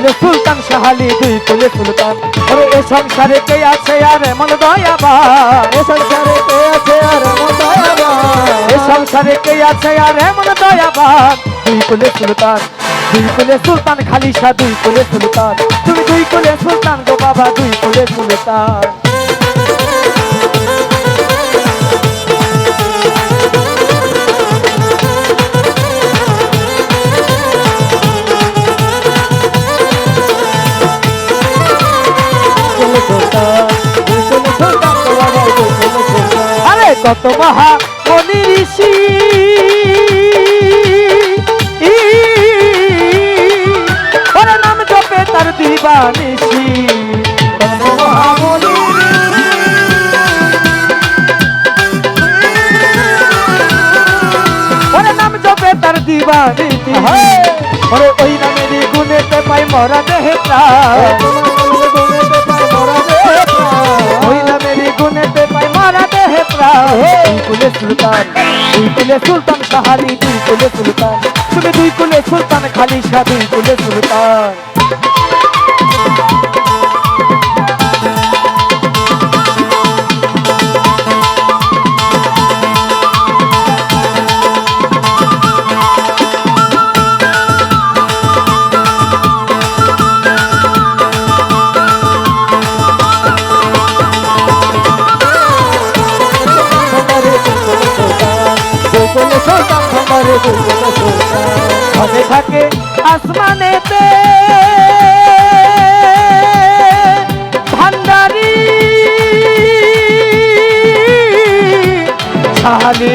কুলে সুলতান শাহালি দুই কুলে সুলতান। ওরে এ সংসারে কে আছে আর এমন দয়াবান? এ সংসারে কে আছে আর এমন দয়াবান? এ সংসারে কে আছে আর এমন দয়াবান? দুই কুলে সুলতান দুই কুলে সুলতান খালিশা দুই কুলে সুলতান। তুমি দুই কুলে সুলতান গো বাবা দুই কুলে সুলতান। কত মহা মনি ঋষি। ই, নাম জপে তার দিবানিসি কত মহা মনি ওরে নাম জপে তার দিবানিসি ওরে ওই নামেরই গুণেতে পাই মরা দেহে প্রাণ। ওই গুণেতে পাই মারা দেহে প্রাণ দুই কুলে সুলতান দুই কুলে সুলতান কাহালি দুই কুলে সুলতান তুমি দুই কুলে সুলতান খালিশা দুই কুলে সুলতান ঘরে থাকে আসমানেতে। ভান্ডারি শাহালি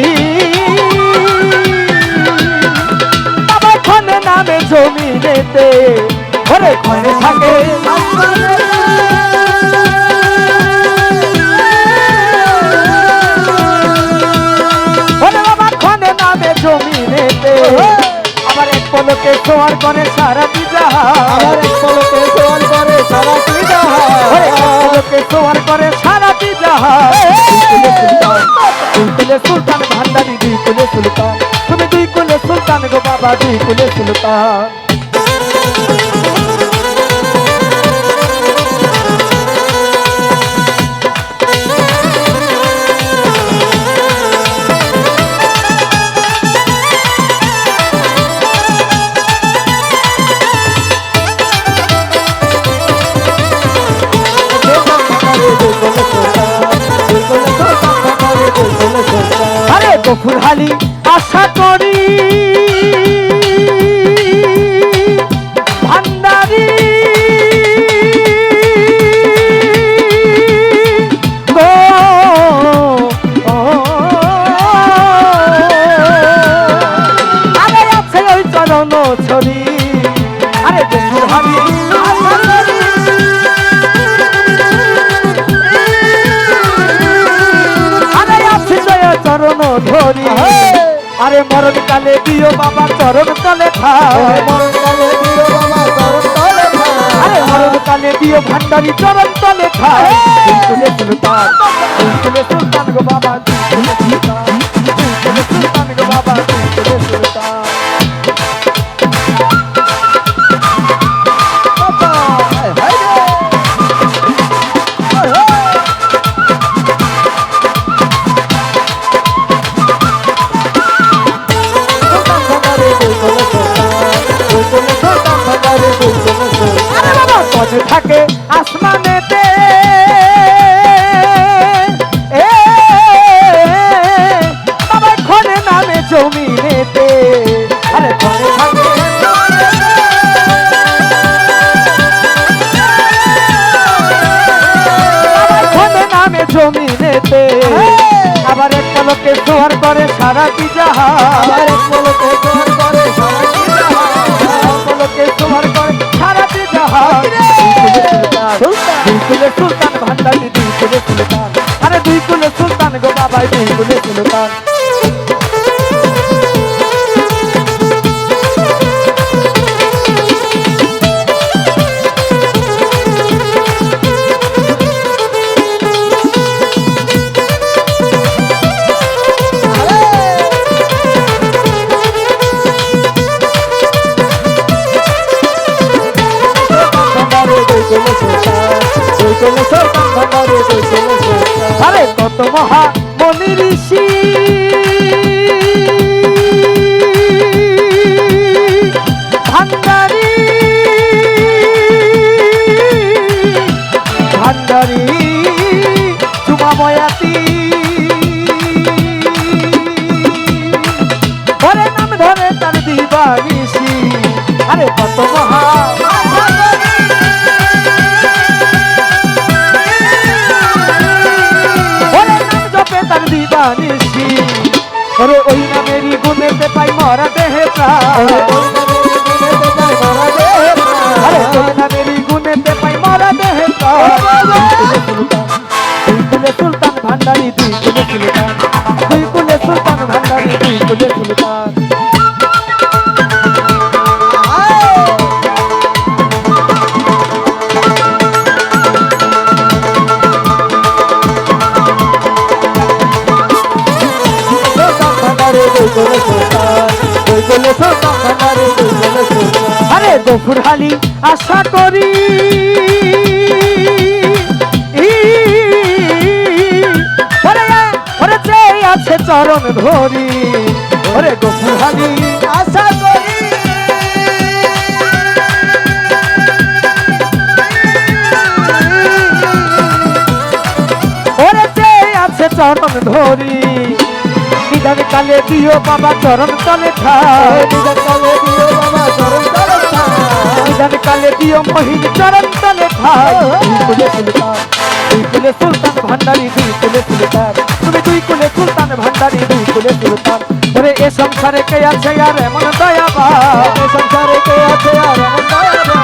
আবার খনে নামে জমিনেতে ঘরে ঘরে থাকে। ওরে পলকে সোয়ার করে সারা দিদা। আমার এক পলকে সোয়ার করে সারা দিদা। এক পলকে সোয়ার করে সারা দিদা। দুই কুলে সুলতান ভান্ডারি দুই কুলে সুলতান। তুমি দুই কুলে সুলতান গো বাবা দুই কুলে সুলতান। হালি আরে মরণ কালে দিও বাবা চরণ তলে খাও আরে মরণ কালে দিও ভান্ডারি চরণ তলে খাও তুলে সুলতান তুলে সুলতান গো বাবা তুলে সুলতান থাকে আসমানেতে। বাবা খনে নামে জমিনেতে। আরে খনে থাকে। নামে জমিনেতে। আবার এক পলকে সোয়ার করে সারা বিজাহা পলকে সোয়ার করে কুলে সুলতান। আরে দুই কুলে সুলতান গো বাবাই দুই কুলে সুলতান। Soy como soy কত মহা মনি ঋষি। ভান্ডার ওরে ওই নামেরই গুণেতে পাই মরা দেহে প্রাণ। আরে ওই নামেরই গুণেতে পাই মরা দেহে প্রাণ। সুলতান ভান্ডারি আরে গফুর হালি আশা করি। ই, ওরে ওরে চেয়ে আছে চরণ ধরি। ওরে গফুর হালি আশা করি। চরণ ধরি। নিধান কালে দিও বাবা চরণ তলে খায় নিধান কালে দিও মহিন চরণ তলে খায় দুই কুলে সুলতান দুই কুলে সুলতান ভান্ডারি দুই কুলে সুলতান তুমি দুই কুলে সুলতান ভান্ডারি দুই কুলে সুলতান ওরে এ সংসারে কে আছে আর এমন দয়াবা এ সংসারে কে আছে আর এমন দয়াবা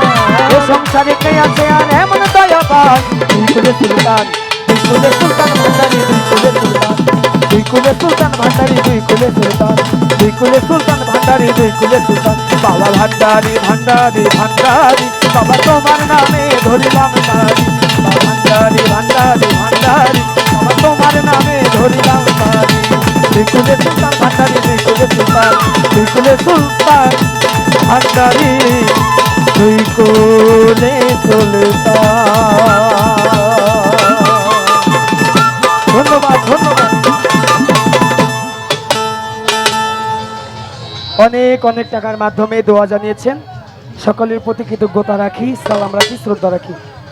এ সংসারে কে আছে আর এমন দয়াবা দুই কুলে সুলতান দুই কুলে সুলতান ভান্ডারি দুই কুলে সুলতান দুই কুলে সুলতান ভান্ডারি, দুই কুলে সুলতান, দুই কুলে সুলতান ভান্ডারি, দুই কুলে সুলতান। বাবা ভান্ডারি ভান্ডারি ভান্ডারি, বাবা তোমার নামে ধরিলাম তারি। ভান্ডারি ভান্ডারি ভান্ডারি, বাবা তোমার নামে ধরিলাম তারি। দুই কুলে সুলতান ভান্ডারি, দুই কুলে সুলতান, দুই কুলে সুলতান ভান্ডারি, দুই কুলে সুলতান। অনেক অনেক টাকার মাধ্যমে দোয়া জানিয়েছেন। সকলের প্রতি কৃতজ্ঞতা রাখি সালাম রাখি শ্রদ্ধা রাখি।